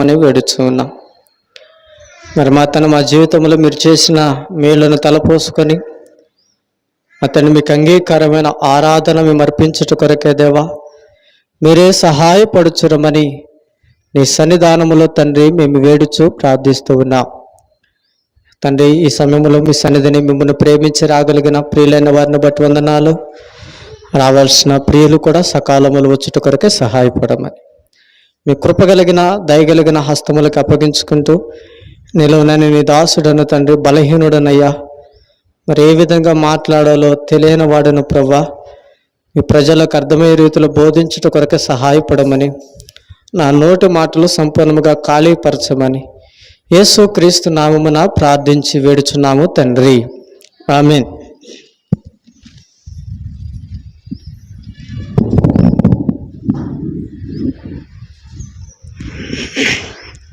అని వేడుచు ఉన్నాం. మరి మా తన మా జీవితంలో మీరు చేసిన మేలును తలపోసుకొని అతను మీకు అంగీకారమైన ఆరాధన మేము అర్పించుట కొరకే దేవా మీరే సహాయపడుచురమని నీ సన్నిధానములో తండ్రి మేము వేడుచు ప్రార్థిస్తూ ఉన్నాం. తండ్రి ఈ సమయంలో మీ సన్నిధిని మిమ్మల్ని ప్రేమించి రాగలిగిన ప్రియులైన వారిని బట్టి వందనాలు. రావాల్సిన ప్రియులు కూడా సకాలములు వచ్చుట కొరకే సహాయపడమని. మీ కృపగలిగిన దయగలిగిన హస్తములకు అప్పగించుకుంటూ నిలవనని నీ దాసుడను తండ్రి బలహీనుడనయ్యా. మరి ఏ విధంగా మాట్లాడాలో తెలియని వాడను ప్రవ్వా. మీ ప్రజలకు అర్థమయ్యే రీతిలో బోధించుట కొరకు సహాయపడమని నా నోటి మాటలు సంపూర్ణముగా ఖాళీపరచమని యేసు క్రీస్తు నామమున ప్రార్థించి వేడుచున్నాము తండ్రి. ఆమెన్.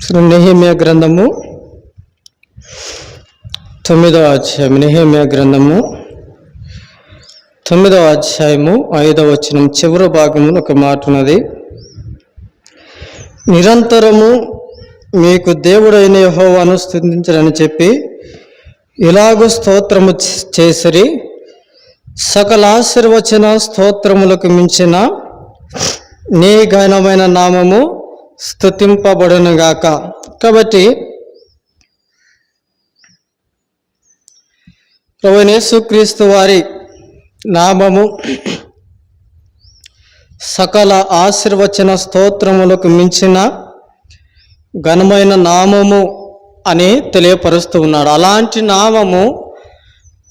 శ్రీ గ్రంథము తొమ్మిదవ అధ్యాయం. నెహేమియా గ్రంథము తొమ్మిదవ అధ్యాయము ఐదవ వచనం. చివరి భాగమును ఒక మాట ఉన్నది. నిరంతరము మీకు దేవుడైన యహోవాను స్థుతించరని చెప్పి ఇలాగూ స్తోత్రము చేసిరి. సకల ఆశీర్వచన స్తోత్రములకు మించిన నీ ఘనమైన నామము స్థుతింపబడునుగాక కాబట్టి క్రీస్తు వారి నామము సకల ఆశీర్వచన స్తోత్రములకు మించిన ఘనమైన నామము అని తెలియపరుస్తూ ఉన్నాడు. అలాంటి నామము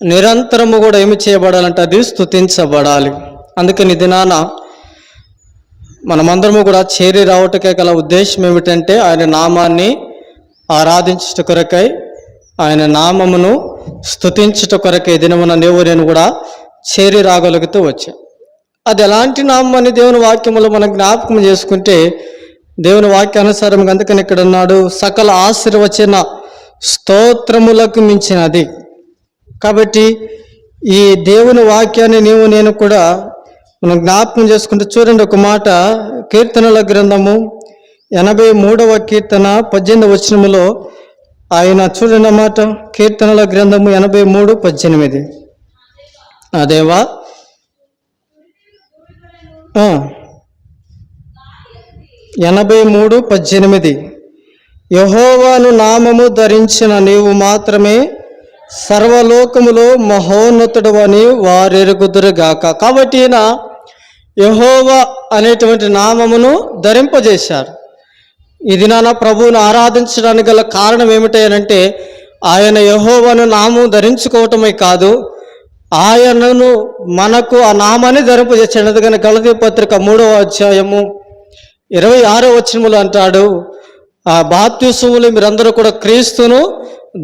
నిరంతరము కూడా ఏమి చేయబడాలంటే అది స్థుతించబడాలి అందుకని దినాన మనమందరము కూడా చేరి రావటకే గల ఉద్దేశం ఏమిటంటే ఆయన నామాన్ని ఆరాధించుట కొరకై ఆయన నామమును స్థుతించట కొరకై దినమున నీవు నేను కూడా చేరి రాగలుగుతూ వచ్చా. అది ఎలాంటి నామం అని దేవుని వాక్యములో మనం జ్ఞాపకం చేసుకుంటే దేవుని వాక్యానుసారం అందుకని ఇక్కడ ఉన్నాడు సకల ఆశీర్వచన స్తోత్రములకు మించినది. కాబట్టి ఈ దేవుని వాక్యాన్ని నీవు నేను కూడా మనం జ్ఞాపకం చేసుకుంటే చూడండి ఒక మాట కీర్తనల గ్రంథము ఎనభై మూడవ కీర్తన పద్దెనిమిది వచనములో ఆయన చూడండి మాట కీర్తనల గ్రంథము ఎనభై మూడు పద్దెనిమిది. అదేవా ఎనభై మూడు పద్దెనిమిది. యహోవాను నామము ధరించిన నీవు మాత్రమే సర్వలోకములో మహోన్నతుడు అని వారెరుగుదురుగాక. కాబట్టి ఈయన యహోవా అనేటువంటి నామమును ధరింపజేశారు ఈ దినాన ప్రభువును ఆరాధించడానికి గల కారణం ఏమిటంటే ఆయన యహోవను నామం ధరించుకోవటమే కాదు ఆయనను మనకు ఆ నామాన్ని ధరింపజేశాడు. అందుకని గలతీ పత్రిక మూడవ అధ్యాయము ఇరవై ఆరో వచనములు అంటాడు ఆ బాప్తిసములు మీరందరూ కూడా క్రీస్తును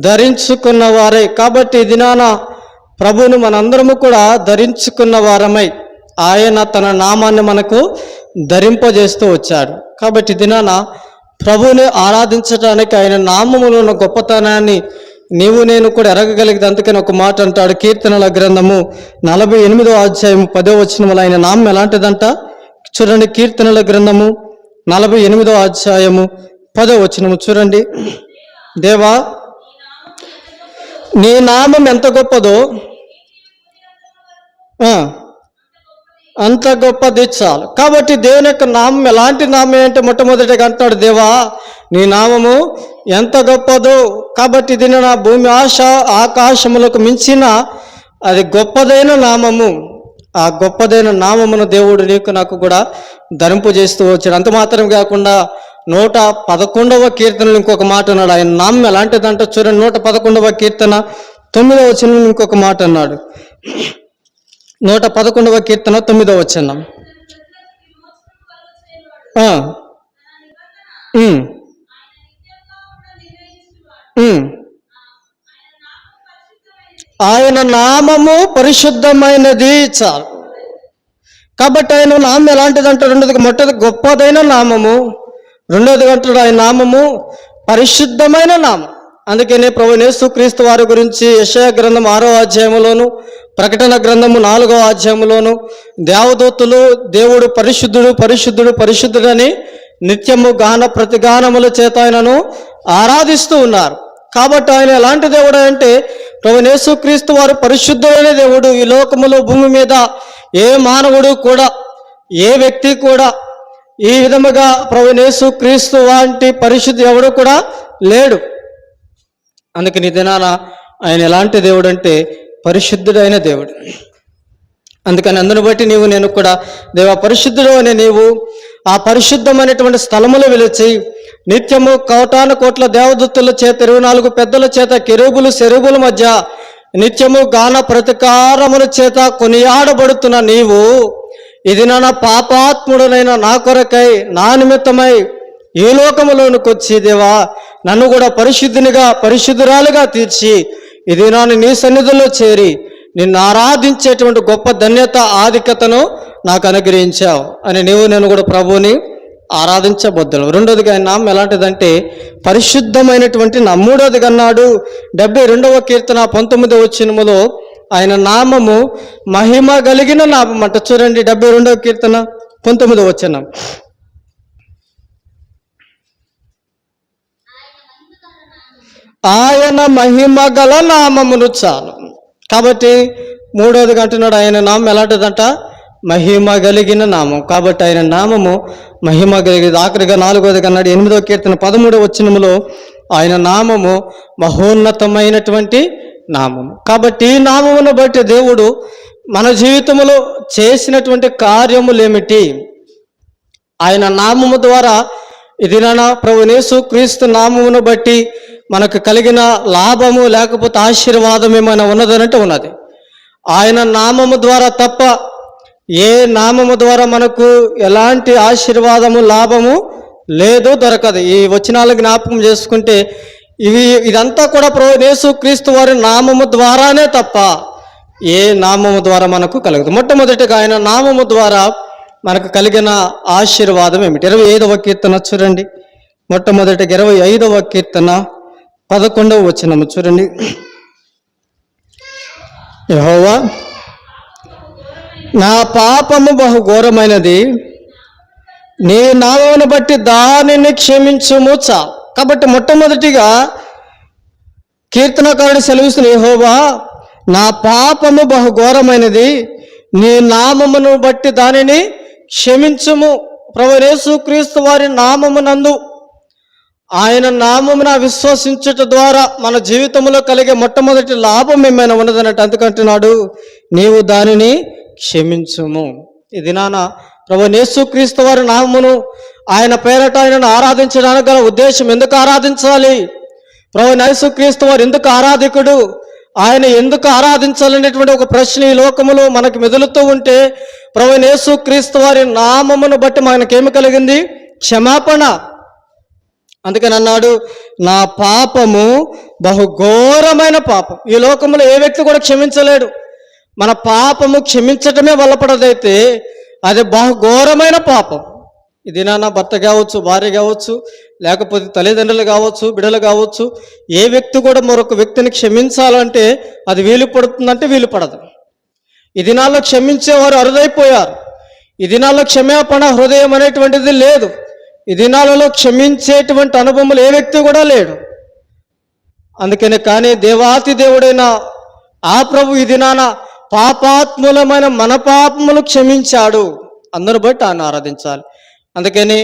ధరించుకున్న వారే. కాబట్టి ఈ దినాన ప్రభును మనందరము కూడా ధరించుకున్న వారమై ఆయన తన నామాన్ని మనకు ధరింపజేస్తూ వచ్చాడు. కాబట్టి దినాన ప్రభువుని ఆరాధించడానికి ఆయన నామములో ఉన్న గొప్పతనాన్ని నీవు నేను కూడా ఎరగగలిగితే అందుకని ఒక మాట అంటాడు. కీర్తనల గ్రంథము నలభై ఎనిమిదో అధ్యాయం పదో వచనములు ఆయన నామం ఎలాంటిదంట? చూడండి కీర్తనల గ్రంథము నలభై ఎనిమిదో అధ్యాయము పదో వచనము చూడండి. దేవా నీ నామం ఎంత గొప్పదో అంత గొప్పది చాలు. కాబట్టి దేవుని యొక్క నామం ఎలాంటి నామం అంటే మొట్టమొదటిగా అంటాడు దేవా నీ నామము ఎంత గొప్పదో. కాబట్టి దీని నా భూమి ఆశ ఆకాశములకు మించిన అది గొప్పదైన నామము. ఆ గొప్పదైన నామమును దేవుడు నీకు నాకు కూడా ధరింపు చేస్తూ వచ్చాడు. అంత మాత్రం కాకుండా నూట పదకొండవ కీర్తనలు ఇంకొక మాట అన్నాడు. ఆయన నామం ఎలాంటిదంటే చూడండి. నూట పదకొండవ కీర్తన తొమ్మిదవ చిన్న ఇంకొక మాట అన్నాడు. నూట పదకొండవ కీర్తన తొమ్మిదవ వచనం. ఆయన నామము పరిశుద్ధమైనది చాలు. కాబట్టి ఆయన నామం ఎలాంటిది అంటాడు రెండోది మొట్టది గొప్పదైన నామము రెండోది అంటాడు ఆయన నామము పరిశుద్ధమైన నామం. అందుకనే ప్రభు యేసుక్రీస్తు వారి గురించి యశయ గ్రంథం ఆరో అధ్యాయంలోను ప్రకటన గ్రంథము నాలుగో అధ్యాయములోను దేవదూతులు దేవుడు పరిశుద్ధుడు పరిశుద్ధుడు పరిశుద్ధుడని నిత్యము గాన ప్రతిగానముల చేత ఆయనను ఆరాధిస్తూ ఉన్నారు. కాబట్టి ఆయన ఎలాంటి దేవుడు అంటే ప్రభునేసు క్రీస్తు వారు పరిశుద్ధమైన దేవుడు. ఈ లోకములో భూమి మీద ఏ మానవుడు కూడా ఏ వ్యక్తి కూడా ఈ విధముగా ప్రభునేసు క్రీస్తు వంటి పరిశుద్ధి ఎవడు కూడా లేడు. అందుకని దినాన ఆయన ఎలాంటి దేవుడు అంటే పరిశుద్ధుడైన దేవుడు. అందుకని అందును బట్టి నీవు నేను కూడా దేవ పరిశుద్ధుడు అనే నీవు ఆ పరిశుద్ధమైనటువంటి స్థలములో వెలిచి నిత్యము కోటాను కోట్ల దేవదత్తుల చేత ఇరవై నాలుగు పెద్దల చేత కెరుబులు సెరుబుల మధ్య నిత్యము గాన ప్రతికారముల చేత కొనియాడబడుతున్న నీవు ఇది నా పాపాత్ముడనైన నా కొరకై నా నిమిత్తమై ఏ లోకములోనికి వచ్చి దేవా నన్ను కూడా పరిశుద్ధినిగా పరిశుద్ధురాలుగా తీర్చి ఇది నాను నీ సన్నిధిలో చేరి నిన్ను ఆరాధించేటువంటి గొప్ప ధన్యత ఆధిక్యతను నాకు అనుగ్రహించావు. అని నీవు నేను కూడా ప్రభువుని ఆరాధించబద్దులు రెండోదిగా ఆయన నామం ఎలాంటిదంటే పరిశుద్ధమైనటువంటి నా మూడోదిగా అన్నాడు డెబ్బై రెండవ కీర్తన పంతొమ్మిదవ వచ్చినములో ఆయన నామము మహిమ కలిగిన నామం అంట. చూడండి డెబ్బై రెండవ కీర్తన పంతొమ్మిదవ వచ్చిన ఆయన మహిమ గల నామమును చాలు. కాబట్టి మూడోది అంటున్నాడు ఆయన నామం ఎలాంటిదంట? మహిమ కలిగిన నామం. కాబట్టి ఆయన నామము మహిమ కలిగింది ఆఖరిగా నాలుగోది అన్నాడు ఎనిమిదో కీర్తన పదమూడవ వచ్చినములో ఆయన నామము మహోన్నతమైనటువంటి నామము. కాబట్టి ఈ నామమును బట్టి దేవుడు మన జీవితంలో చేసినటువంటి కార్యములేమిటి? ఆయన నామము ద్వారా ఇది నా ప్రభునేసు క్రీస్తు నామమును బట్టి మనకు కలిగిన లాభము లేకపోతే ఆశీర్వాదం ఏమైనా ఉన్నదనంటే ఉన్నది. ఆయన నామము ద్వారా తప్ప ఏ నామము ద్వారా మనకు ఎలాంటి ఆశీర్వాదము లాభము లేదు దొరకదు. ఈ వచనాలు జ్ఞాపకం చేసుకుంటే ఇవి ఇదంతా కూడా ప్రభు యేసు క్రీస్తు వారి నామము ద్వారానే తప్ప ఏ నామము ద్వారా మనకు కలగదు. మొట్టమొదటిగా ఆయన నామము ద్వారా మనకు కలిగిన ఆశీర్వాదం ఏమిటి? ఇరవై ఐదవ కీర్తన చూడండి. మొట్టమొదటిగా ఇరవై ఐదవ కీర్తన. పదకొండవ వచనము చూడండి. యహోవా నా పాపము బహు ఘోరమైనది నీ నామమును బట్టి దానిని క్షమించుము చా కాబట్టి మొట్టమొదటిగా కీర్తనకారుడు సెలవిస్తున్న యహోవా నా పాపము బహు ఘోరమైనది నీ నామమును బట్టి దానిని క్షమించుము. ప్రభు క్రీస్తు వారి నామమునందు ఆయన నామమున విశ్వసించుట ద్వారా మన జీవితంలో కలిగే మొట్టమొదటి లాభం ఏమైనా ఉన్నదన్నట్టు అందుకంటున్నాడు నీవు దానిని క్షమించుము. ఇది నాన్న ప్రభు యేసుక్రీస్తు వారి నామమును ఆయన పేరట ఆయనను ఆరాధించడానికి గల ఉద్దేశం ఎందుకు ఆరాధించాలి? ప్రభు యేసుక్రీస్తు వారు ఎందుకు ఆరాధికుడు? ఆయన ఎందుకు ఆరాధించాలనేటువంటి ఒక ప్రశ్న ఈ లోకములో మనకు మెదులుతూ ఉంటే ప్రభు యేసుక్రీస్తు వారి నామమును బట్టి మనకేమి కలిగింది? క్షమాపణ. అందుకని అన్నాడు నా పాపము బహుఘోరమైన పాపం. ఈ లోకంలో ఏ వ్యక్తి కూడా క్షమించలేడు. మన పాపము క్షమించటమే వల్లపడదైతే అది బహుఘోరమైన పాపం. ఇది నా భర్త కావచ్చు భార్య కావచ్చు లేకపోతే తల్లిదండ్రులు కావచ్చు బిడలు కావచ్చు ఏ వ్యక్తి కూడా మరొక వ్యక్తిని క్షమించాలంటే అది వీలు పడుతుందంటే వీలు పడదు ఈ దినాల్లో క్షమించేవారు అరుదైపోయారు. ఈ దినాల్లో క్షమాపణ హృదయం అనేటువంటిది లేదు. ఈ దినాలలో క్షమించేటువంటి అనుభవములు ఏ వ్యక్తి కూడా లేడు. అందుకనే కానీ దేవాతి దేవుడైన ఆ ప్రభు ఈ దినాన పాపాత్ములమైన మన పాపములు క్షమించాడు. అందరు బట్టి ఆయన ఆరాధించాలి. అందుకని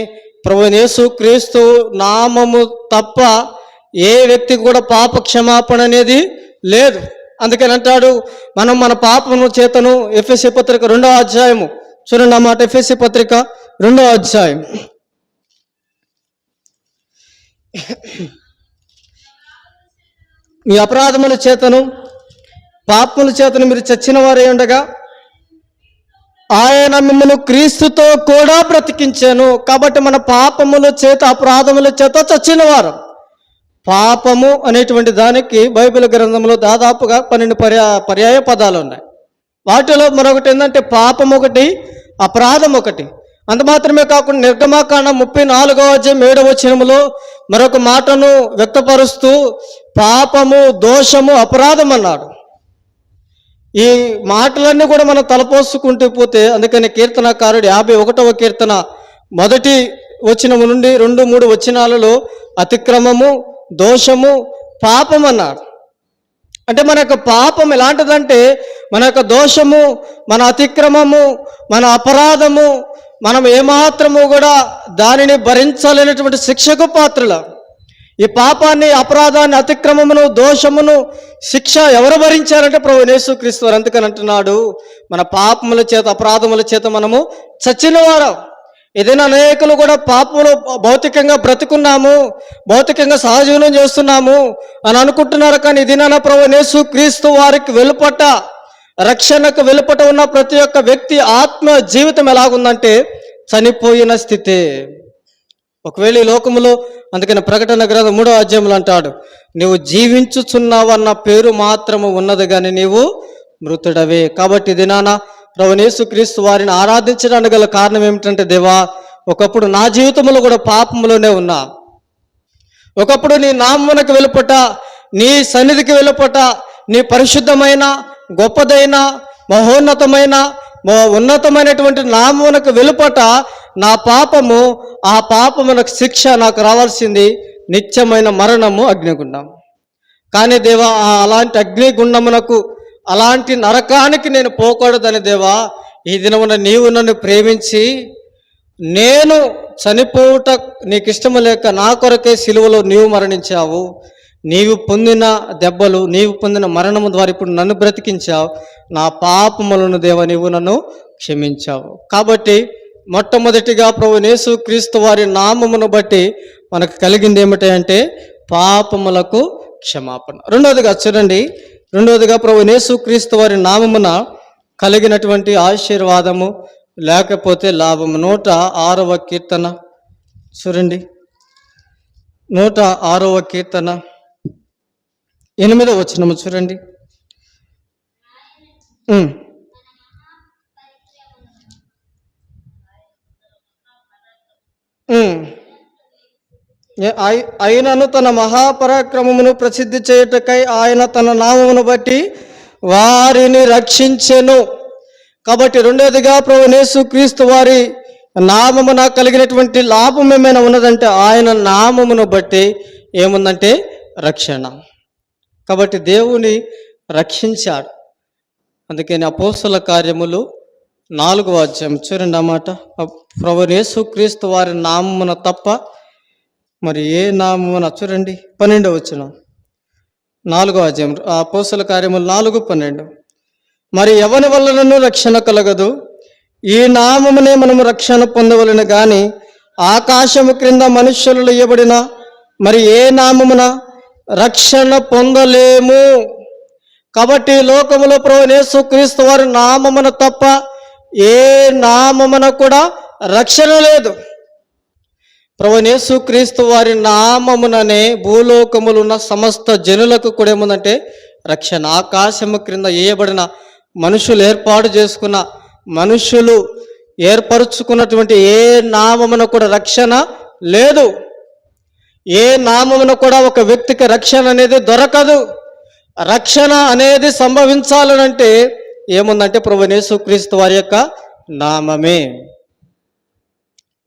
ప్రభు యేసు క్రీస్తు నామము తప్ప ఏ వ్యక్తికి కూడా పాప క్షమాపణ అనేది లేదు. అందుకని అంటాడు మనం మన పాపము చేతను ఎఫ్ఎస్సి పత్రిక రెండో అధ్యాయము చూడండి అన్నమాట ఎఫ్ఎస్సి పత్రిక రెండో అధ్యాయం మీ అపరాధముల చేతను పాపముల చేతను మీరు చచ్చిన వారే ఉండగా ఆయన మిమ్మల్ని క్రీస్తుతో కూడా బ్రతికించాను. కాబట్టి మన పాపముల చేత అపరాధముల చేత చచ్చిన వారం. పాపము అనేటువంటి దానికి బైబిల్ గ్రంథంలో దాదాపుగా పన్నెండు పర్యా పర్యాయ పదాలు ఉన్నాయి. వాటిలో మరొకటి ఏంటంటే పాపం ఒకటి అపరాధం ఒకటి. అంత మాత్రమే కాకుండా నిర్గమాకాండ ముప్పై నాలుగవ అధ్యాయం ఏడవ వచనములో మరొక మాటను వ్యక్తపరుస్తూ పాపము దోషము అపరాధం అన్నాడు. ఈ మాటలన్నీ కూడా మనం తలపోసుకుంటూ పోతే అందుకని కీర్తనకారుడు యాభై ఒకటవ కీర్తన మొదటి వచనము నుండి రెండు మూడు వచనాలలో అతిక్రమము దోషము పాపం అన్నాడు. అంటే మన యొక్క పాపం ఎలాంటిదంటే మన యొక్క దోషము మన అతిక్రమము మన అపరాధము మనం ఏమాత్రము కూడా దానిని భరించలేనటువంటి శిక్షకు పాత్రలు. ఈ పాపాన్ని అపరాధాన్ని అతిక్రమమును దోషమును శిక్ష ఎవరు భరించారంటే ప్రభు యేసుక్రీస్తు వారు. అందుకని అంటున్నాడు మన పాపముల చేత అపరాధముల చేత మనము చచ్చిన వారం ఏదైనా అనేకులు కూడా పాపములు భౌతికంగా బ్రతుకున్నాము భౌతికంగా సహజీవనం చేస్తున్నాము అని అనుకుంటున్నారు. కానీ ఇది నా ప్రభు యేసు క్రీస్తు వారికి వెలుపట్ట రక్షణకు వెలుపట ఉన్న ప్రతి ఒక్క వ్యక్తి ఆత్మ జీవితం ఎలాగుందంటే చనిపోయిన స్థితి. ఒకవేళ ఈ లోకములో అందుకని ప్రకటన గ్రంథం మూడో అధ్యాయంలో అంటాడు నీవు జీవించుచున్నావన్న పేరు మాత్రము ఉన్నది కానీ నీవు మృతుడవే. కాబట్టి దినాన ప్రవణేశు క్రీస్తు వారిని ఆరాధించడానికి గల కారణం ఏమిటంటే దేవా ఒకప్పుడు నా జీవితంలో కూడా పాపంలోనే ఉన్నా. ఒకప్పుడు నీ నామమునకు వెలుపట నీ సన్నిధికి వెలుపట నీ పరిశుద్ధమైన గొప్పదైన మహోన్నతమైన ఉన్నతమైనటువంటి నామమునకు వెలుపట నా పాపము ఆ పాపమునకు శిక్ష నాకు రావాల్సింది నిత్యమైన మరణము అగ్నిగుండం. కానీ దేవా ఆ అలాంటి అగ్నిగుండమునకు అలాంటి నరకానికి నేను పోకూడదని దేవా ఈ దినమున నీవు నన్ను ప్రేమించి నేను చనిపోవుట నీకు ఇష్టము లేక నా కొరకే సిలువలో నీవు మరణించావు. నీవు పొందిన దెబ్బలు నీవు పొందిన మరణము ద్వారా ఇప్పుడు నన్ను బ్రతికించావు. నా పాపములను దేవ నీవు నన్ను క్షమించావు. కాబట్టి మొట్టమొదటిగా ప్రభు నేసు క్రీస్తు వారి నామమును బట్టి మనకు కలిగింది ఏమిటంటే పాపములకు క్షమాపణ. రెండవదిగా చూడండి. రెండవదిగా ప్రభు నేసు క్రీస్తు వారి నామమున కలిగినటువంటి ఆశీర్వాదము లేకపోతే లాభము. నూట ఆరవ కీర్తన. చూడండి. నూట ఆరవ కీర్తన. ఎనిమిదో వచ్చినము చూడండి. ఆయనను తన మహాపరాక్రమమును ప్రసిద్ధి చేయుటకై ఆయన తన నామమును బట్టి వారిని రక్షించెను. కాబట్టి రెండోదిగా ప్రభునేసు క్రీస్తు వారి నామమున కలిగినటువంటి లాభం ఏమైనా ఉన్నదంటే ఆయన నామమును బట్టి ఏముందంటే రక్షణ. కాబట్టి దేవుని రక్షించాడు. అందుకని అపోస్తుల కార్యములు నాలుగు అధ్యాయం చూడండి అన్నమాట ప్రభు క్రీస్తు వారి నామమున తప్ప మరి ఏ నామమున చూడండి. పన్నెండు వచ్చిన నాలుగో అధ్యాయం. ఆ అపోస్తుల కార్యములు నాలుగు పన్నెండు. మరి ఎవరి వలనను రక్షణ కలగదు? ఈ నామమునే మనము రక్షణ పొందవలను కానీ ఆకాశము క్రింద మనుష్యులు ఇవ్వబడిన మరి ఏ నామమున? రక్షణ పొందలేము. కాబట్టి లోకములో ప్రభునేసు క్రీస్తు వారి నామమున తప్ప ఏ నామమున కూడా రక్షణ లేదు. ప్రభునేసు క్రీస్తు వారి నామముననే భూలోకములు ఉన్న సమస్త జనులకు కూడా ఏముందంటే రక్షణ. ఆకాశము క్రింద వేయబడిన మనుషులు ఏర్పాటు చేసుకున్న మనుషులు ఏర్పరుచుకున్నటువంటి ఏ నామమున కూడా రక్షణ లేదు. ఏ నామమున కూడా ఒక వ్యక్తికి రక్షణ అనేది దొరకదు. రక్షణ అనేది సంభవించాలనంటే ఏముందంటే ప్రభు క్రీస్తు వారి యొక్క నామమే.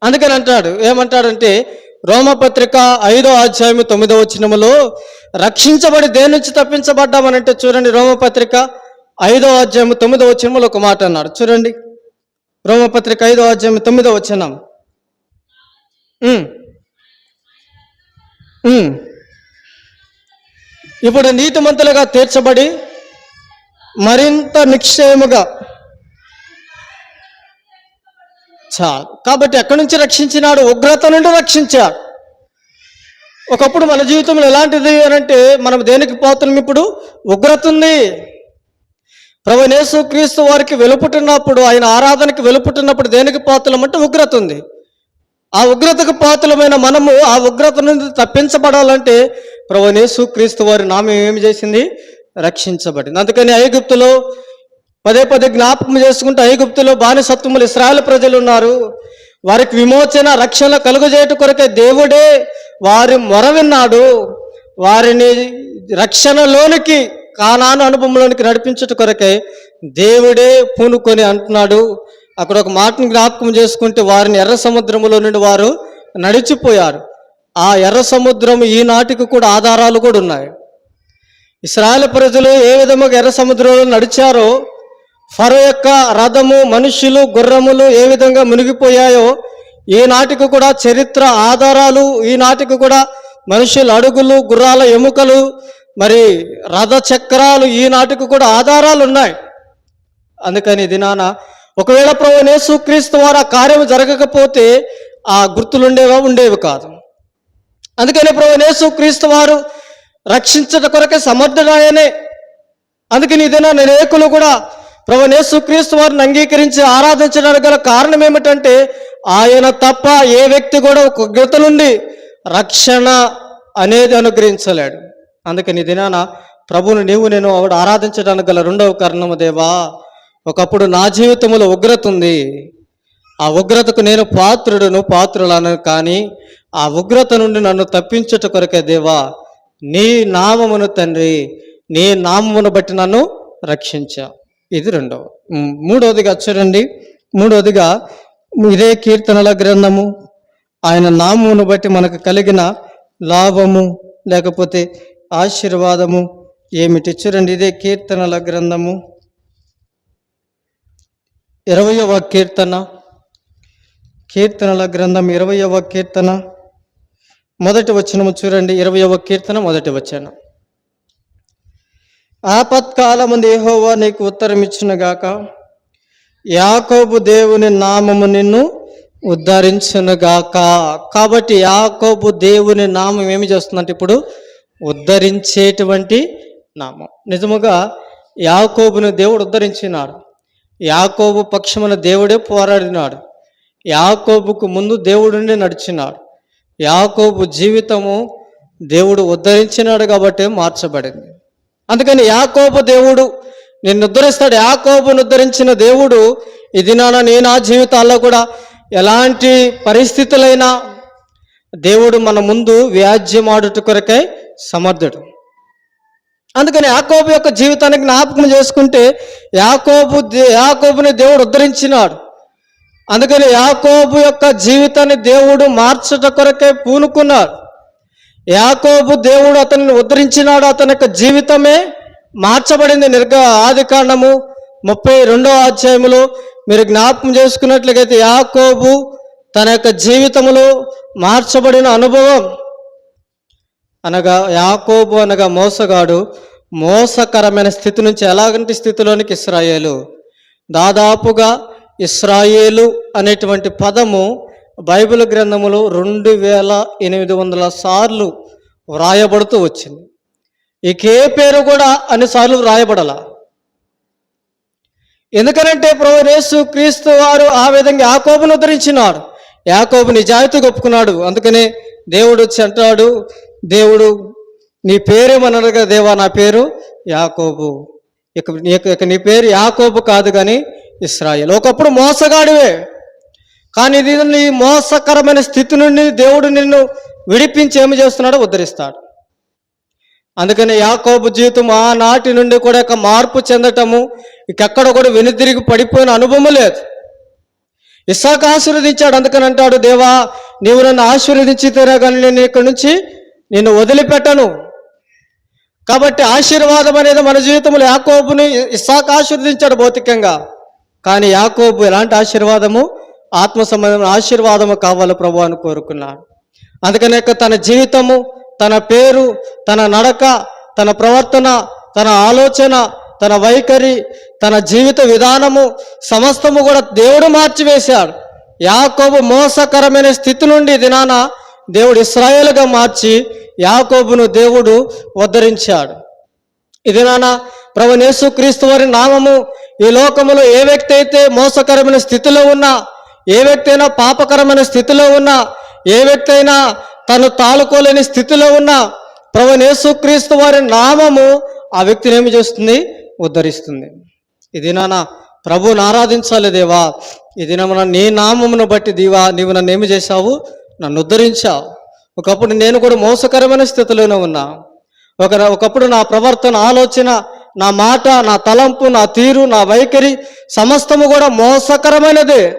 అందుకని అంటాడు ఏమంటాడంటే రోమపత్రిక ఐదో అధ్యాయం తొమ్మిదో వచ్చినములో రక్షించబడి దేని నుంచి తప్పించబడ్డామనంటే చూడండి రోమపత్రిక ఐదో అధ్యాయం తొమ్మిదో వచనములో ఒక మాట అన్నాడు. చూడండి రోమపత్రిక ఐదో అధ్యాయం తొమ్మిదో వచ్చినాం ఇప్పుడు నీతిమంతులుగా తీర్చబడి మరింత నిక్షేముగా చాలు. కాబట్టి ఎక్కడి నుంచి రక్షించినాడు? ఉగ్రత నుండి రక్షించాడు. ఒకప్పుడు మన జీవితంలో ఎలాంటిది అని అంటే మనం దేనికి పోతున్నాం ఇప్పుడు? ఉగ్రత ఉంది. ప్రభు నేసు క్రీస్తు వారికి వెలుపుటున్నప్పుడు ఆయన ఆరాధనకి వెలుపుటున్నప్పుడు దేనికి పోతున్నాం అంటే ఉగ్రత ఉంది. ఆ ఉగ్రతకు పాత్రలమైన మనము ఆ ఉగ్రత నుండి తప్పించబడాలంటే ప్రభునేసు క్రీస్తు వారి నామం ఏమి చేసింది? రక్షించబడింది. అందుకని ఐగుప్తులో పదే పదే జ్ఞాపకం చేసుకుంటే ఐగుప్తులో బానిసత్వములు ఇస్రాయల్ ప్రజలు ఉన్నారు. వారికి విమోచన రక్షణ కలుగజేయట కొరకే దేవుడే వారి మొర విన్నాడు. వారిని రక్షణలోనికి కానాను అనుభవంలోనికి నడిపించుట కొరకే దేవుడే పూనుకొని అంటున్నాడు. అక్కడ ఒక మాటను జ్ఞాపకం చేసుకుంటే వారిని ఎర్ర సముద్రములో నుండి వారు నడిచిపోయారు. ఆ ఎర్ర సముద్రం ఈనాటికి కూడా ఆధారాలు కూడా ఉన్నాయి. ఇస్రాయల్ ప్రజలు ఏ విధముగా ఎర్ర సముద్రంలో నడిచారో ఫరో యొక్క రథము మనుషులు గుర్రములు ఏ విధంగా మునిగిపోయాయో ఈనాటికి కూడా చరిత్ర ఆధారాలు ఈనాటికి కూడా మనుషుల అడుగులు గుర్రాల ఎముకలు మరి రథ చక్రాలు ఈనాటికి కూడా ఆధారాలు ఉన్నాయి. అందుకని ఈ దినాన ఒకవేళ ప్రభు యేసుక్రీస్తు వారు ఆ కార్యం జరగకపోతే ఆ గుర్తులు ఉండేవా ఉండేవి కాదు. అందుకని ప్రభు యేసుక్రీస్తు వారు రక్షించట కొరకే సమర్థుడాయనే అందుకని ఇదేనా నేకులు కూడా ప్రభు యేసుక్రీస్తు వారిని అంగీకరించి ఆరాధించడానికి గల కారణం ఏమిటంటే ఆయన తప్ప ఏ వ్యక్తి కూడా ఒక గత నుండి రక్షణ అనేది అనుగ్రహించలేడు. అందుకని దినాన ప్రభువుని నీవు నేను ఆవిడ ఆరాధించడానికి గల రెండవ కారణము దేవా? ఒకప్పుడు నా జీవితంలో ఉగ్రత ఉంది. ఆ ఉగ్రతకు నేను పాత్రుడును పాత్రులను కానీ ఆ ఉగ్రత నుండి నన్ను తప్పించుట కొరకే దేవా నీ నామమును తండ్రి నీ నామమును బట్టి నన్ను రక్షించా. ఇది రెండవ. మూడవదిగా చూడండి. మూడవదిగా ఇదే కీర్తనల గ్రంథము. ఆయన నామమును బట్టి మనకు కలిగిన లాభము లేకపోతే ఆశీర్వాదము ఏమిటి? చూడండి ఇదే కీర్తనల గ్రంథము. ఇరవయవ కీర్తన. కీర్తనల గ్రంథం ఇరవయవ కీర్తన. మొదటి వచనము చూడండి ఇరవయవ కీర్తన మొదటి వచనం. ఆపత్కాలము దేహోవా నీకు ఉత్తరం ఇచ్చినగాక. యాకోబు దేవుని నామము నిన్ను ఉద్ధరించునుగాక. కాబట్టి యాకోబు దేవుని నామం ఏమి చేస్తుందంటే ఇప్పుడు ఉద్ధరించేటువంటి నామం. నిజముగా యాకోబుని దేవుడు ఉద్ధరించినాడు. యాకోబు పక్షమున దేవుడే పోరాడినాడు. యాకోబుకు ముందు దేవుడునే నడిచినాడు. యాకోబు జీవితము దేవుడు ఉద్ధరించినాడు కాబట్టి మార్చబడింది. అందుకని యాకోబు దేవుడు నిన్ను ఉద్ధరిస్తాడు. యాకోబును ఉద్ధరించిన దేవుడు ఇది నాన్న నేను ఆ జీవితాల్లో కూడా ఎలాంటి పరిస్థితులైనా దేవుడు మన ముందు వ్యాజ్యమాడుట కొరకై సమర్థుడు. అందుకని యాకోబు యొక్క జీవితానికి జ్ఞాపకం చేసుకుంటే యాకోబు దే- యాకోబుని దేవుడు ఉద్ధరించినాడు. అందుకని యాకోబు యొక్క జీవితాన్ని దేవుడు మార్చట కొరకే పూనుకున్నాడు. యాకోబు దేవుడు అతన్ని ఉద్ధరించినాడు. అతని యొక్క జీవితమే మార్చబడింది. నిర్గ ఆది కాండము ముప్పై రెండో అధ్యాయములో మీరు జ్ఞాపకం చేసుకున్నట్లయితే యాకోబు తన యొక్క జీవితములో మార్చబడిన అనుభవం. అనగా యాకోబు అనగా మోసగాడు మోసకరమైన స్థితి నుంచి ఎలాగంటి స్థితిలోనికి ఇస్రాయేలు? దాదాపుగా ఇస్రాయేలు అనేటువంటి పదము బైబిల్ గ్రంథములో రెండు వేల ఎనిమిది వందల సార్లు వ్రాయబడుతూ వచ్చింది. ఇకే పేరు కూడా అన్నిసార్లు వ్రాయబడాల. ఎందుకనంటే ప్రభు యేసు క్రీస్తు వారు ఆ విధంగా యాకోబును ఉద్ధరించినాడు. యాకోబు నిజాయితీ ఒప్పుకున్నాడు అందుకనే దేవుడు వచ్చి అంటాడు దేవుడు నీ పేరేమనగా దేవా నా పేరు యాకోబు. ఇక ఇక- ఇక నీ పేరు యాకోబు కాదు కానీ ఇస్రాయల్. ఒకప్పుడు మోసగాడివే. కానీ నీ మోసకరమైన స్థితి నుండి దేవుడు నిన్ను విడిపించి ఏమి చేస్తున్నాడో ఉద్ధరిస్తాడు. అందుకని యాకోబు జీవితం ఆనాటి నుండి కూడా ఒక మార్పు చెందటము ఇకెక్కడ కూడా వెనుదిరిగి పడిపోయిన అనుభవం లేదు. ఇస్సాకు ఆశీర్వదించాడు అందుకని అంటాడు దేవా నీవు నన్ను ఆశీర్వదించితేనే కానీ నేను ఇక్కడి నుంచి నిన్ను వదిలిపెట్టను. కాబట్టి ఆశీర్వాదం అనేది మన జీవితంలో యాకోబుని ఇస్సాకు ఆశీర్వదించాడు భౌతికంగా. కానీ యాకోబు ఎలాంటి ఆశీర్వాదము? ఆత్మ సంబంధమైన ఆశీర్వాదము కావాలి ప్రభు అని కోరుకున్నాడు. అందుకనే తన జీవితము తన పేరు తన నడక తన ప్రవర్తన తన ఆలోచన తన వైఖరి తన జీవిత విధానము సమస్తము కూడా దేవుడు మార్చివేశాడు. యాకోబు మోసకరమైన స్థితి నుండి దినాన దేవుడు ఇస్రాయేల్గా మార్చి యాకోబును దేవుడు ఉద్ధరించాడు. ఇది నాన్న ప్రభు యేసుక్రీస్తు వారి నామము. ఈ లోకములో ఏ వ్యక్తి అయితే మోసకరమైన స్థితిలో ఉన్నా ఏ వ్యక్తి అయినా పాపకరమైన స్థితిలో ఉన్నా ఏ వ్యక్తి అయినా తను తాళుకోలేని స్థితిలో ఉన్నా ప్రభు యేసుక్రీస్తు వారి నామము ఆ వ్యక్తిని ఏమి చేస్తుంది? ఉద్ధరిస్తుంది. ఇది నాన్న ప్రభువుని ఆరాధించాలి దేవా. ఇది నమ్మ నీ నామమును బట్టి దీవా నీవు నన్ను ఏమి చేశావు? నన్ను ఉద్ధరించావు. ఒకప్పుడు నేను కూడా మోసకరమైన స్థితిలోనే ఉన్నా. ఒక ఒకప్పుడు నా ప్రవర్తన ఆలోచన నా మాట నా తలంపు నా తీరు నా వైఖరి సమస్తము కూడా మోసకరమైనదే.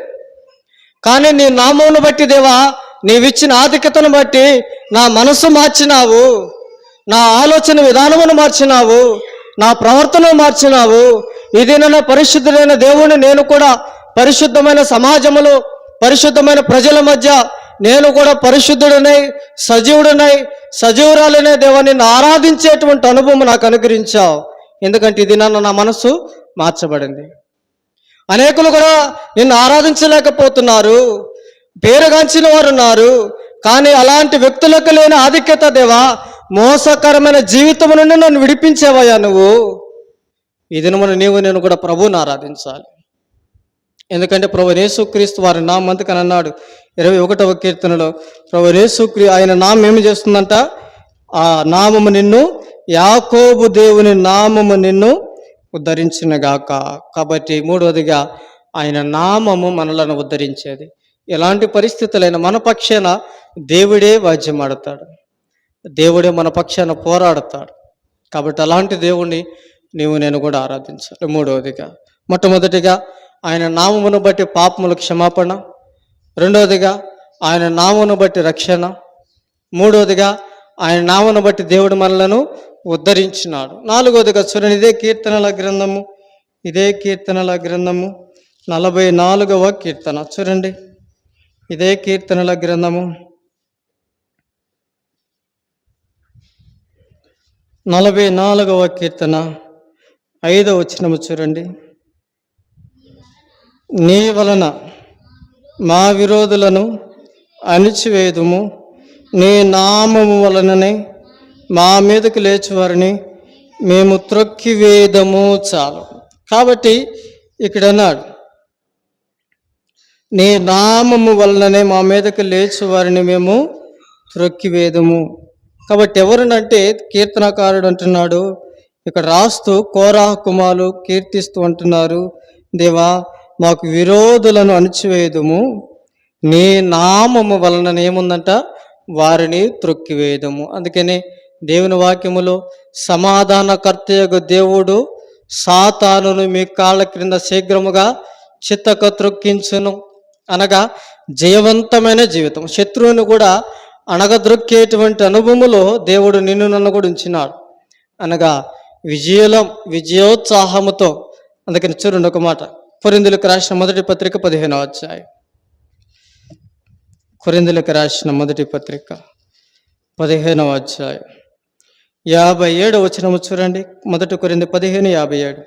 కానీ నీ నామమును బట్టి దేవా నీవిచ్చిన ఆధిక్యతను బట్టి నా మనసు మార్చినావు. నా ఆలోచన విధానమును మార్చినావు. నా ప్రవర్తన మార్చినావు. ఇది నా పరిశుద్ధుడైన దేవుని నేను కూడా పరిశుద్ధమైన సమాజములో పరిశుద్ధమైన ప్రజల మధ్య నేను కూడా పరిశుద్ధుడనై సజీవుడనై సజీవురాలనే దేవాన్ని నిన్ను ఆరాధించేటువంటి అనుభవం నాకు అనుగ్రహించావు. ఎందుకంటే ఇది నన్ను నా మనసు మార్చబడింది. అనేకులు కూడా నిన్ను ఆరాధించలేకపోతున్నారు. పేరుగాంచిన వారు ఉన్నారు. కానీ అలాంటి వ్యక్తులకు లేని ఆధిక్యత దేవా మోసకరమైన జీవితం నుండి నన్ను విడిపించేవయ్యా నువ్వు. ఈ దినమున నీవు నేను కూడా ప్రభువుని ఆరాధించాలి. ఎందుకంటే ప్రభు యేసుక్రీస్తు వారి నామంతకని అన్నాడు ఇరవై ఒకటవ కీర్తనలో ప్రభు యేసుక్రీ ఆయన నామం ఏమి చేస్తుందంట? ఆ నామము నిన్ను యాకోబు దేవుని నామము నిన్ను ఉద్ధరించినగాక కాబట్టి మూడవదిగా ఆయన నామము మనలను ఉద్ధరించేది. ఎలాంటి పరిస్థితులైనా మన పక్షాన దేవుడే వాద్యం ఆడతాడు దేవుడే మన పక్షాన పోరాడతాడు. కాబట్టి అలాంటి దేవుణ్ణి నీవు నేను కూడా ఆరాధించాలి. మూడవదిగా మొట్టమొదటిగా ఆయన నామమును బట్టి పాపముల క్షమాపణ రెండవదిగా ఆయన నామును బట్టి రక్షణ. మూడవదిగా ఆయన నామును బట్టి దేవుడు మనలను ఉద్ధరించినాడు. నాలుగవదిగా చూడండి ఇదే కీర్తనల గ్రంథము. ఇదే కీర్తనల గ్రంథము. నలభై నాలుగవ కీర్తన. చూడండి ఇదే కీర్తనల గ్రంథము. నలభై నాలుగవ కీర్తన. ఐదవ వచ్చినము చూడండి. నీ వలన మా విరోధులను అణిచివేదుము. నీ నామము వలననే మా మీదకు లేచివారిని మేము త్రొక్కివేదము చాలు. కాబట్టి ఇక్కడ అన్నాడు నీ నామము వలననే మా మీదకు లేచి వారిని మేము త్రొక్కివేదము. కాబట్టి ఎవరినంటే కీర్తనకారుడు అంటున్నాడు ఇక్కడ రాస్తూ కోరా కుమాలు కీర్తిస్తూ అంటున్నారు దేవా మాకు విరోధులను అణిచివేయదుము నీ నామము వలన ఏముందంట? వారిని త్రొక్కివేయదము అందుకని దేవుని వాక్యములో సమాధానకర్తయగు దేవుడు సాతానును మీ కాళ్ళ క్రింద శీఘ్రముగా చిత్తక త్రొక్కించును. అనగా జయవంతమైన జీవితం. శత్రువుని కూడా అణగద్రొక్కేటువంటి అనుభవములో దేవుడు నిన్ను నన్ను కూడా ఉంచినాడు. అనగా విజయలం విజయోత్సాహముతో. అందుకని చూడండి ఒక మాట. కొరిందులకు రాసిన మొదటి పత్రిక పదిహేనో అధ్యాయం. కొరిందులకు రాసిన మొదటి పత్రిక పదిహేనవ అధ్యాయం. యాభై ఏడు వచ్చినము చూడండి. మొదటి కొరింది పదిహేను యాభై ఏడు.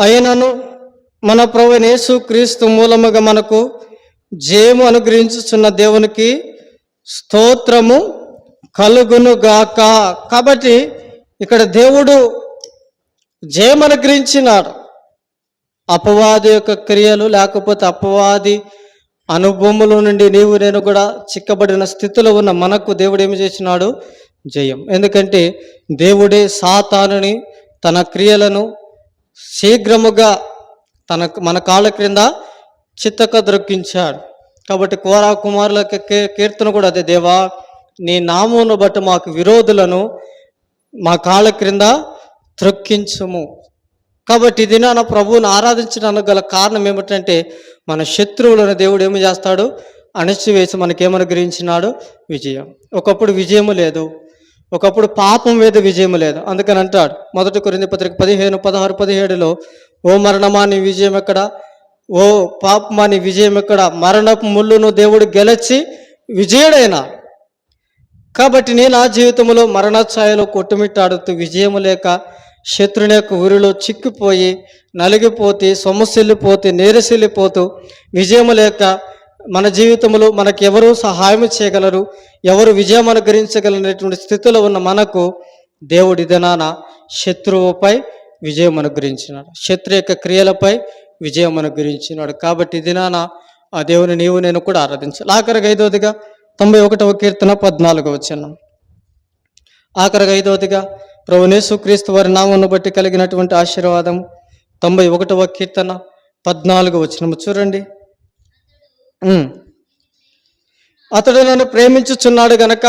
అయినను మన ప్రభు క్రీస్తు మూలముగా మనకు జయము అనుగ్రహించుచున్న దేవునికి స్తోత్రము కలుగునుగాక కాబట్టి ఇక్కడ దేవుడు జయం అనుగ్రహించినాడు అపవాది యొక్క క్రియలు లేకపోతే అపవాది అనుభవముల నుండి నీవు నేను కూడా చిక్కబడిన స్థితిలో ఉన్న మనకు దేవుడు ఏమి చేసినాడు? జయం. ఎందుకంటే దేవుడే సాతానుని తన క్రియలను శీఘ్రముగా తన మన కాళ్ళ క్రింద చిత్తక ద్రొక్కించాడు కాబట్టి కోరా కుమారుల కీర్తన కూడా అదే దేవా నీ నామమును బట్టి మాకు విరోధులను మా కాళ్ళ క్రింద త్రొక్కించుము. కాబట్టి ఇది నా ప్రభువుని ఆరాధించడానికి గల కారణం ఏమిటంటే మన శత్రువులను దేవుడు ఏమి చేస్తాడు? అణచివేసి మనకేమనుగ్రహించినాడు? విజయం. ఒకప్పుడు విజయము లేదు. ఒకప్పుడు పాపం మీద విజయము లేదు. అందుకని అంటాడు. మొదటి కొరింది పత్రిక పదిహేను పదహారు పదిహేడులో ఓ మరణమా నీ విజయం ఎక్కడ? ఓ పాపమా నీ విజయం ఎక్కడ? మరణపు ముళ్ళును దేవుడు గెలచి విజయుడైనా. కాబట్టి నేను ఆ జీవితంలో మరణఛాయలో కొట్టుమిట్టాడుతూ విజయము లేక శత్రుని యొక్క ఊరిలో చిక్కిపోయి నలిగిపోతే సొమ్మసిల్లిపోతే నేరసిల్లిపోతూ విజయము లేక మన జీవితంలో మనకు ఎవరు సహాయం చేయగలరు ఎవరు విజయం అనుగ్రహించగలనేటువంటి స్థితిలో ఉన్న మనకు దేవుడి దినాన శత్రువుపై విజయం అనుగ్రహించినాడు. శత్రు యొక్క క్రియలపై విజయం అనుగ్రహించినాడు. కాబట్టి దినాన ఆ దేవుని నీవు నేను కూడా ఆరాధించాలి. ఆఖరిగా ఐదవదిగా తొంభై ఒకటవ కీర్తన పద్నాలుగవ చిన్న ఆఖరిగా ఐదవదిగా ప్రభునేసు క్రీస్తు వారి నామను బట్టి కలిగినటువంటి ఆశీర్వాదం. తొంభై ఒకటవ కీర్తన పద్నాలుగు వచనము. చూడండి. అతడు నన్ను ప్రేమించుచున్నాడు గనక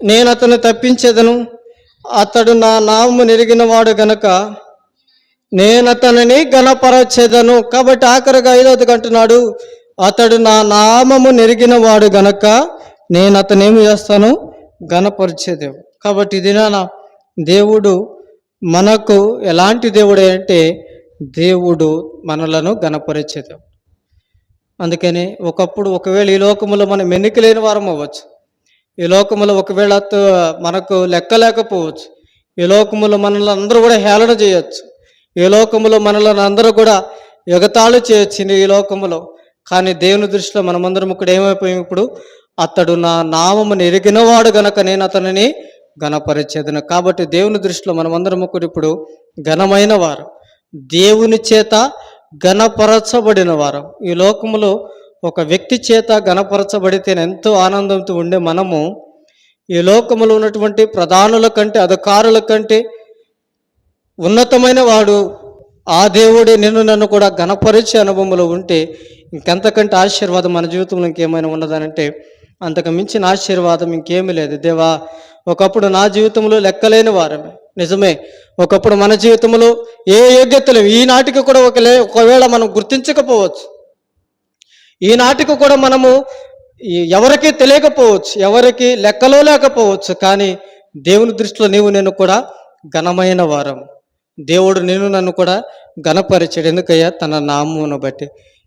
నేను అతను తప్పించేదను. అతడు నా నామము నెరిగినవాడు గనక నేను అతనిని గణపరచేదను. కాబట్టి ఆఖరిగా ఐదవది అంటున్నాడు అతడు నా నామము నెరిగిన వాడు గనక నేను అతనేమి చేస్తాను? గణపరిచేదేవు. కాబట్టి ఇది నా దేవుడు మనకు ఎలాంటి దేవుడు అంటే దేవుడు మనలను గణపరిచే దేవుడు అందుకని ఒకప్పుడు ఒకవేళ ఈ లోకములో మనం ఎన్నికలేని వారం అవ్వచ్చు. ఈ లోకములో ఒకవేళ త- మనకు లెక్క లేకపోవచ్చు. ఈ లోకములో మనల్ని అందరూ కూడా హేళన చేయొచ్చు. ఈ లోకములో మనల్ని అందరూ కూడా ఎగతాళు చేయొచ్చు ఈ లోకములో. కానీ దేవుని దృష్టిలో మనమందరం ఇక్కడ ఏమైపోయాం ఇప్పుడు? అతడు నా నామమును ఎరిగినవాడు గనక నేను అతనిని ఘనపరిచేదను. కాబట్టి దేవుని దృష్టిలో మనమందరం ఒకటి ఇప్పుడు ఘనమైన వారు. దేవుని చేత ఘనపరచబడిన వారు. ఈ లోకములో ఒక వ్యక్తి చేత ఘనపరచబడితే ఎంతో ఆనందంతో ఉండే మనము ఈ లోకములో ఉన్నటువంటి ప్రధానుల కంటే అధికారుల కంటే ఉన్నతమైన వాడు ఆ దేవుడే నిన్ను నన్ను కూడా ఘనపరిచే అనుభవంలో ఉంటే ఇంకెంతకంటే ఆశీర్వాదం మన జీవితంలో ఇంకేమైనా ఉన్నదనంటే అంతకు మించిన ఆశీర్వాదం ఇంకేమీ లేదు. దేవా ఒకప్పుడు నా జీవితంలో లెక్కలేని వారమే. నిజమే ఒకప్పుడు మన జీవితంలో ఏ యోగ్యత లేవు. ఈనాటికి కూడా ఒకలే ఒకవేళ మనం గుర్తించకపోవచ్చు. ఈనాటికి కూడా మనము ఎవరికీ తెలియకపోవచ్చు ఎవరికి లెక్కలో లేకపోవచ్చు కానీ దేవుని దృష్టిలో నీవు నేను కూడా ఘనమైన వారం దేవుడు నేను నన్ను కూడా ఘనపరిచాడు. ఎందుకయ్యా? తన నామమును బట్టి.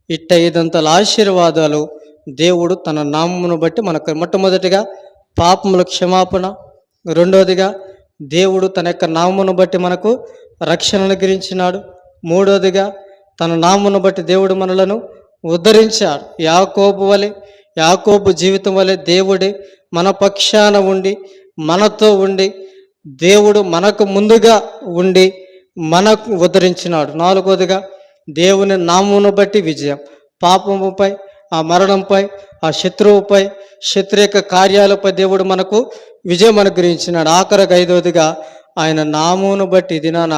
ఇట్ట ఐదంతల ఆశీర్వాదాలు దేవుడు తన నామమును బట్టి మనకు మొట్టమొదటిగా పాపముల క్షమాపణ రెండవదిగా దేవుడు తన యొక్క నామమును బట్టి మనకు రక్షణ అనుగ్రహించినాడు మూడోదిగా తన నామమును బట్టి దేవుడు మనలను ఉద్ధరించాడు. యాకోబు వలె యాకోబు జీవితం వలె దేవుడే మన పక్షాన ఉండి మనతో ఉండి దేవుడు మనకు ముందుగా ఉండి మనకు ఉద్ధరించినాడు. నాలుగవదిగా దేవుని నామమును బట్టి విజయం. పాపముపై ఆ మరణంపై ఆ శత్రువుపై శత్రు యొక్క కార్యాలపై దేవుడు మనకు విజయం అనుగ్రహించినాడు. ఆఖరికి ఐదవదిగా ఆయన నామును బట్టి దినాన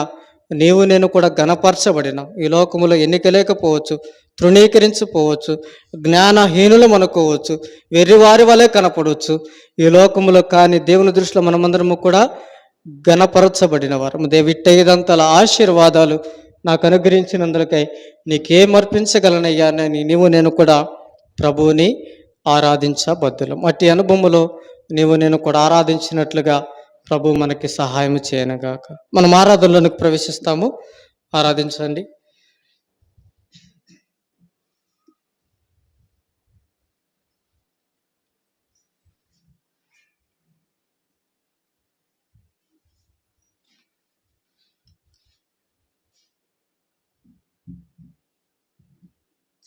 నీవు నేను కూడా గణపరచబడిన ఈ లోకములో ఎన్నిక లేకపోవచ్చు తృణీకరించపోవచ్చు జ్ఞానహీనులం అనుకోవచ్చు వెర్రివారి వలె కనపడవచ్చు ఈ లోకములో కానీ దేవుని దృష్టిలో మనమందరము కూడా గణపరచబడిన వారు దేవిట్టయిదంతల ఆశీర్వాదాలు నాకు అనుగ్రహించినందుకై నీకేం అర్పించగలనయ్యా అని నీవు నేను కూడా ప్రభువుని ఆరాధించబద్దులం. అట్టి అనుభవంలో నీవు నేను కూడా ఆరాధించినట్లుగా ప్రభు మనకి సహాయం చేయనుగాక. మనం ఆరాధనలోనికి ప్రవేశిస్తాము. ఆరాధించండి.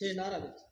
చేయను ఆరాధించండి.